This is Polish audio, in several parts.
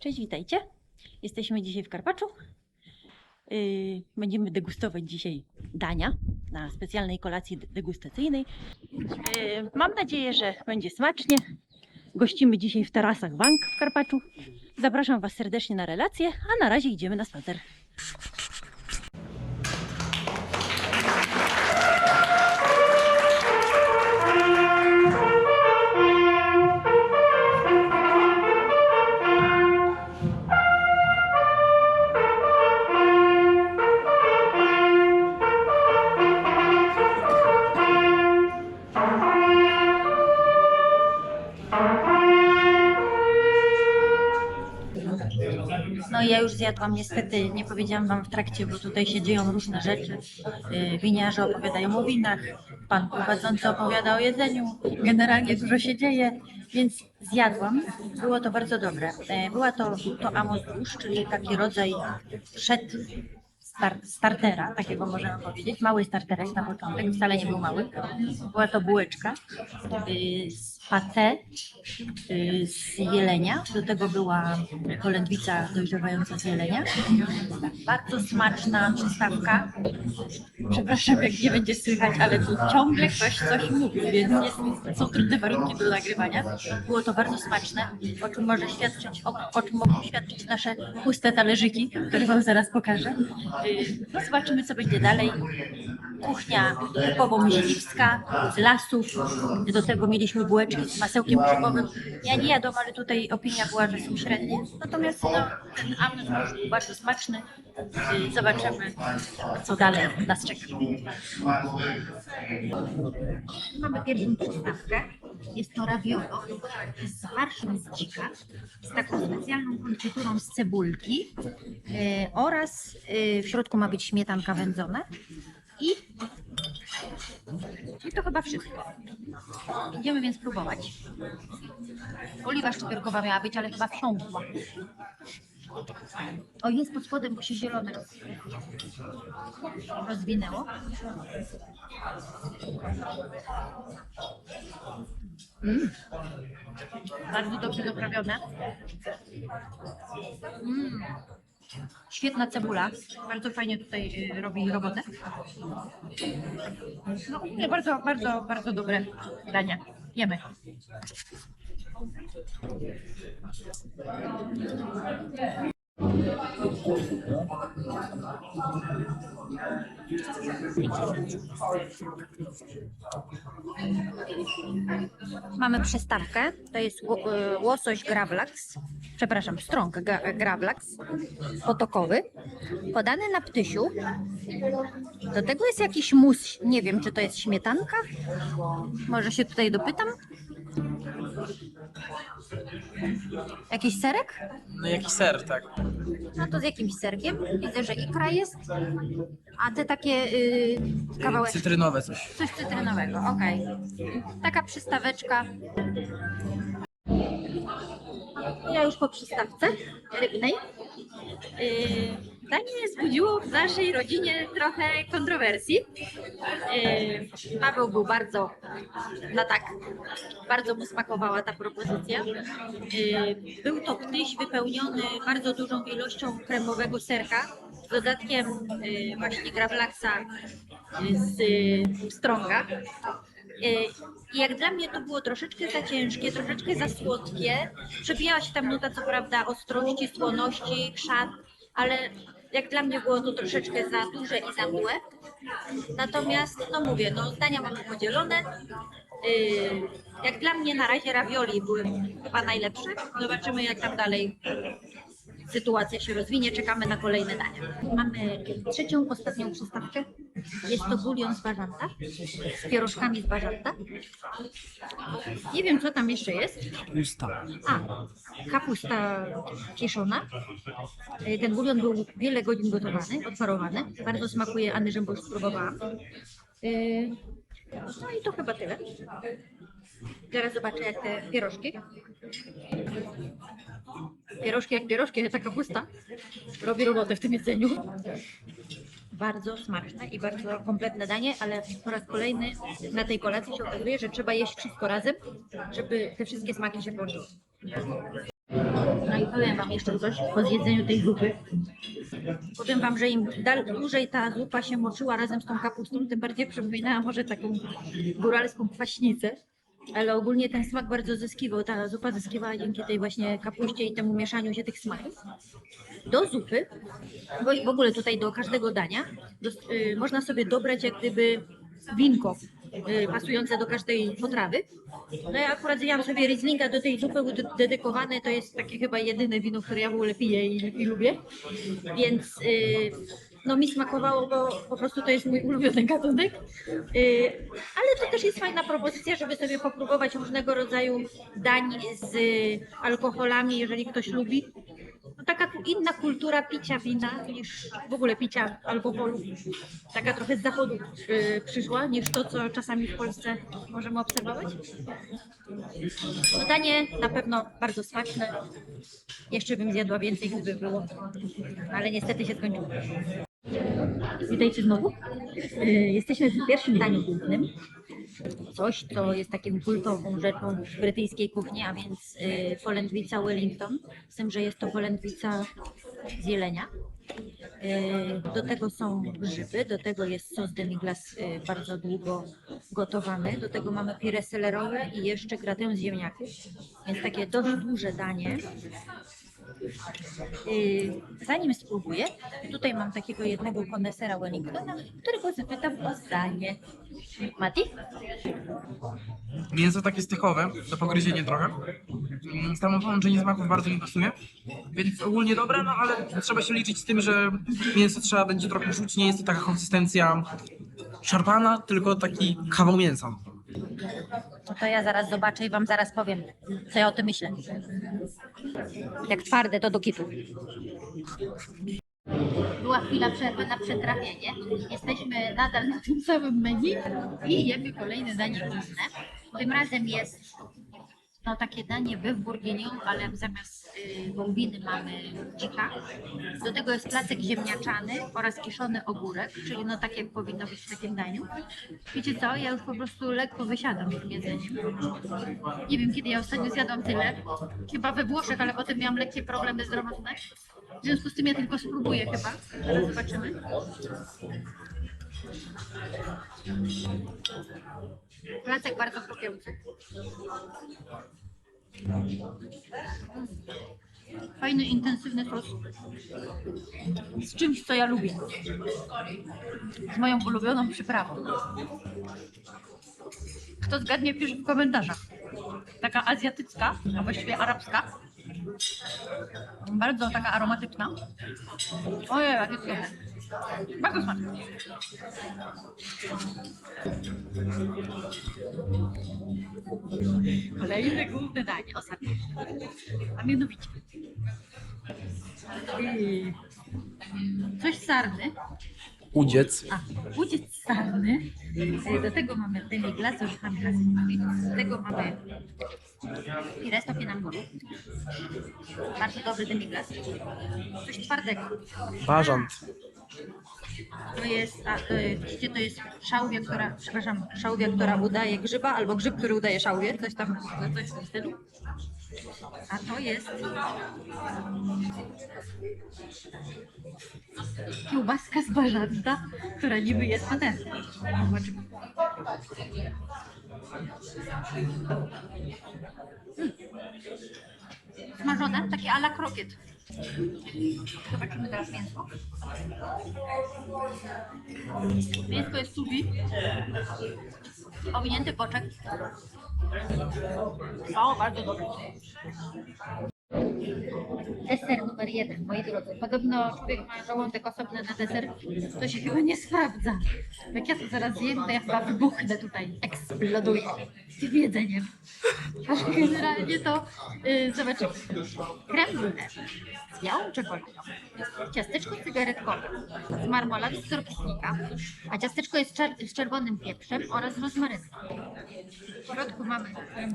Cześć, witajcie. Jesteśmy dzisiaj w Karpaczu. Yy, Będziemy degustować dzisiaj dania na specjalnej kolacji de- degustacyjnej. Yy, Mam nadzieję, że będzie smacznie. Gościmy dzisiaj w tarasach Bank w Karpaczu. Zapraszam Was serdecznie na relację, a na razie idziemy na spacer. Ja już zjadłam, niestety nie powiedziałam Wam w trakcie, bo tutaj się dzieją różne rzeczy. Yy, Winiarze opowiadają o winach, Pan prowadzący opowiada o jedzeniu. Generalnie dużo się dzieje, więc zjadłam. Było to bardzo dobre. E, Była to, to amozdusz, czyli taki rodzaj przed star startera, takiego możemy powiedzieć. Mały starterek na początek, wcale nie był mały. Była to bułeczka yy, z pate yy, z jelenia. Do tego była polędwica dojrzewająca z jelenia. Bardzo smaczna przystawka. Przepraszam, jak nie będzie słychać, ale tu ciągle ktoś coś mówi, więc jest, są trudne warunki do nagrywania. Było to bardzo smaczne, o czym może świadczyć, o, o czym mogą świadczyć nasze puste talerzyki, które Wam zaraz pokażę. Zobaczymy, co będzie dalej. Kuchnia typowo myśliwska, z lasów. Do tego mieliśmy bułeczki z masełkiem grzybowym. Ja nie jadłam, ale tutaj opinia była, że są średnie. Natomiast no, ten amnez był bardzo smaczny. Zobaczymy, co dalej nas czeka. Mamy pierwszą przystawkę. Jest to raviolo z farszem z dzika, z taką specjalną konfiturą z cebulki e, oraz e, w środku ma być śmietanka wędzona i, i to chyba wszystko. Idziemy więc próbować. Oliwa szczypiorkowa miała być, ale chyba wsiąkła. O, jest pod spodem, bo się zielone roz, rozwinęło. Mm. Bardzo dobrze doprawione. Mm. Świetna cebula. Bardzo fajnie tutaj y, robi robotę. No, nie, bardzo, bardzo, bardzo dobre dania. Jemy. Mamy przystawkę. To jest y, łosoś gravlax. Przepraszam, strąg ga- gravlax potokowy. Podany na ptysiu. Do tego jest jakiś mus. Nie wiem, czy to jest śmietanka. Może się tutaj dopytam. Jakiś serek? No jakiś ser, tak. No to z jakimś serkiem. Widzę, że ikra jest. A te takie yy, kawałeczki. Cytrynowe coś. Coś cytrynowego, okej. Taka przystaweczka. Ja już po przystawce rybnej. Yy, Danie wzbudziło w naszej rodzinie trochę kontrowersji. Yy, Paweł był bardzo na tak, bardzo mu smakowała ta propozycja. Yy, Był to ptyś wypełniony bardzo dużą ilością kremowego serka z dodatkiem yy, właśnie gravlaxa z Stronga. Y, I jak dla mnie to było troszeczkę za ciężkie, troszeczkę za słodkie. Przebijała się tam nuta, co prawda, ostrości, słoności, chrzan, ale jak dla mnie było to troszeczkę za duże i za mdłe. Natomiast, no mówię, no zdania mamy podzielone. Y, Jak dla mnie na razie ravioli były chyba najlepsze. Zobaczymy jak tam dalej sytuacja się rozwinie. Czekamy na kolejne dania. Mamy trzecią, ostatnią przystawkę. Jest to bulion z bażanta, z pierożkami z bażanta. Nie wiem, co tam jeszcze jest. Usta. A, kapusta kiszona. E, Ten bulion był wiele godzin gotowany, odparowany. Bardzo smakuje Anyżem, bo już spróbowałam. E, No i to chyba tyle. Teraz zobaczę, jak te pierożki. Pierożki jak pierożki, ale ta kapusta robi robotę w tym jedzeniu. Bardzo smaczne i bardzo kompletne danie, ale po raz kolejny na tej kolacji się okazuje, że trzeba jeść wszystko razem, żeby te wszystkie smaki się połączyły. No i Powiem Wam jeszcze coś po zjedzeniu tej zupy. Powiem Wam, że im dłużej ta zupa się moczyła razem z tą kapustą, tym bardziej przypominała może taką góralską kwaśnicę. Ale ogólnie ten smak bardzo zyskiwał. Ta zupa zyskiwała dzięki tej właśnie kapuście i temu mieszaniu się tych smaków. Do zupy, bo w ogóle tutaj do każdego dania, dos- y, można sobie dobrać jak gdyby winko y, pasujące do każdej potrawy. No ja akurat zjadłam sobie Rieslinga do tej zupy był de- dedykowany, to jest takie chyba jedyne wino, które ja w ogóle piję i, i lubię. Więc y, no mi smakowało, bo po prostu to jest mój ulubiony gatunek. Y, ale to też jest fajna propozycja, żeby sobie popróbować różnego rodzaju dań z alkoholami, jeżeli ktoś lubi. No, taka inna kultura picia wina niż w ogóle picia alkoholu. Taka trochę z zachodu y, przyszła niż to, co czasami w Polsce możemy obserwować. No danie na pewno bardzo smaczne. Jeszcze bym zjadła więcej, gdyby było. Ale niestety się skończyło. Witajcie znowu. Y, Jesteśmy w pierwszym daniu głównym. Coś, co jest takim kultową rzeczą brytyjskiej kuchni, a więc y, polędwica Wellington. Z tym, że jest to polędwica z jelenia. Y, Do tego są grzyby, do tego jest sos demi-glace bardzo długo gotowany. Do tego mamy pire selerowe i jeszcze gratę z ziemniaków. Więc takie dość duże danie. Zanim spróbuję, tutaj mam takiego jednego konesera Wellingtona, którego zapytam o zdanie. Mati? Mięso takie stychowe, do pogryzienia trochę. Mm, Samo połączenie smaków bardzo mi pasuje. Więc ogólnie dobre, no ale trzeba się liczyć z tym, że mięso trzeba będzie trochę czuć. Nie jest to taka konsystencja szarpana, tylko taki kawał mięsa. No to ja zaraz zobaczę i wam zaraz powiem, co ja o tym myślę. Jak twarde, to do kitu. Była chwila przerwy na przetrawienie. Jesteśmy nadal na tym samym menu i jemy kolejne danie główne. Tym razem jest no, takie danie we Bourguignon, ale zamiast y, wołowiny mamy dzika. Do tego jest placek ziemniaczany oraz kiszony ogórek, czyli no tak jak powinno być w takim daniu. Wiecie co, ja już po prostu lekko wysiadam z tym jedzeniem. Nie wiem kiedy ja ostatnio zjadłam tyle. Chyba we Włoszech, ale potem miałam lekkie problemy zdrowotne. W związku z tym ja tylko spróbuję chyba. Zaraz zobaczymy. Placek bardzo chrupiący. Fajny, intensywny sos. Z czymś, co ja lubię. Z moją ulubioną przyprawą. Kto zgadnie, pisze w komentarzach. Taka azjatycka, a właściwie arabska. Bardzo taka aromatyczna. Ojej, jakie cudowne. Bardzo smaczne. Kolejne główne danie, ostatnie. A mianowicie. Yy, Coś sarny. Udziec. A, udziec sarny. E, Do tego mamy demi-glace z orzechami haselnutowymi. Do tego mamy pire z topinamburu. Bardzo dobry demi-glace. Coś twardego. Bażant. To jest, a, to jest, widzicie, to jest szałwia, która, przepraszam, szałwia, która udaje grzyba, albo grzyb, który udaje szałwię, coś tam, coś w tym stylu. A to jest kiełbaska z bażanta, która niby jest patentem. Zobaczymy. Mm. Smażone, takie ala krokiet. Zobaczymy teraz mięso. Mięsko jest subi. Owinięty boczek. O, bardzo dobry. Deser numer jeden, moi drodzy. Podobno człowiek ma żołądek osobny na deser. To się chyba nie sprawdza. Jak ja to zaraz zjem, to ja chyba wybuchnę tutaj. Eksploduję tym jedzeniem. Aż generalnie to yy, zobaczymy. Krem brulee z białą czekoladą. Ciasteczko cygaretkowe z marmolady z sorkownika, a ciasteczko jest czer- z czerwonym pieprzem oraz rozmaryną. W środku mamy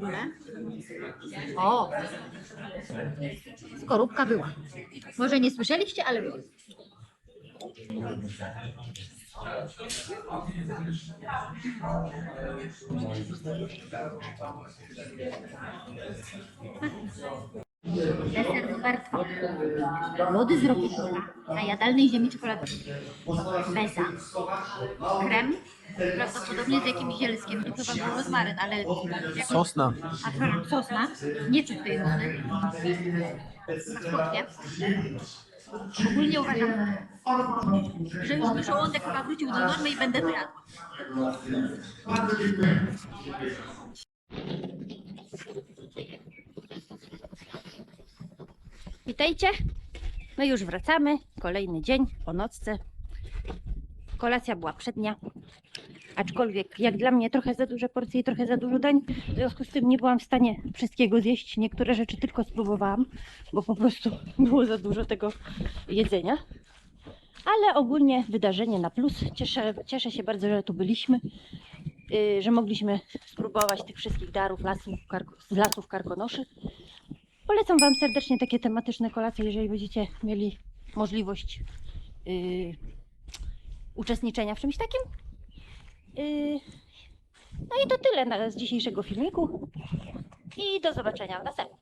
krem. O! Skorupka była. Może nie słyszeliście, ale była. Deser numer dwa. Lody z Rockefeller na jadalnej ziemi czekoladowej. Beza. Krem. Prawdopodobnie z jakimś zielskiem. To chyba był rozmaryn, ale... jakoś- Sosna. A przepraszam, sosna. Nie czuć tej sosny. Słodkie. Ogólnie uważam, że już mi żołądek chyba wrócił do normy i będę to jadła. Witajcie. My już wracamy. Kolejny dzień po nocce. Kolacja była przednia. Aczkolwiek jak dla mnie trochę za duże porcje i trochę za dużo dań. W związku z tym nie byłam w stanie wszystkiego zjeść. Niektóre rzeczy tylko spróbowałam, bo po prostu było za dużo tego jedzenia. Ale ogólnie wydarzenie na plus. Cieszę, cieszę się bardzo, że tu byliśmy. yy, Że mogliśmy spróbować tych wszystkich darów lasów, z lasów karkonoszy. Polecam Wam serdecznie takie tematyczne kolacje, jeżeli będziecie mieli możliwość yy, uczestniczenia w czymś takim. Yy, no i to tyle z dzisiejszego filmiku. I do zobaczenia w następnym.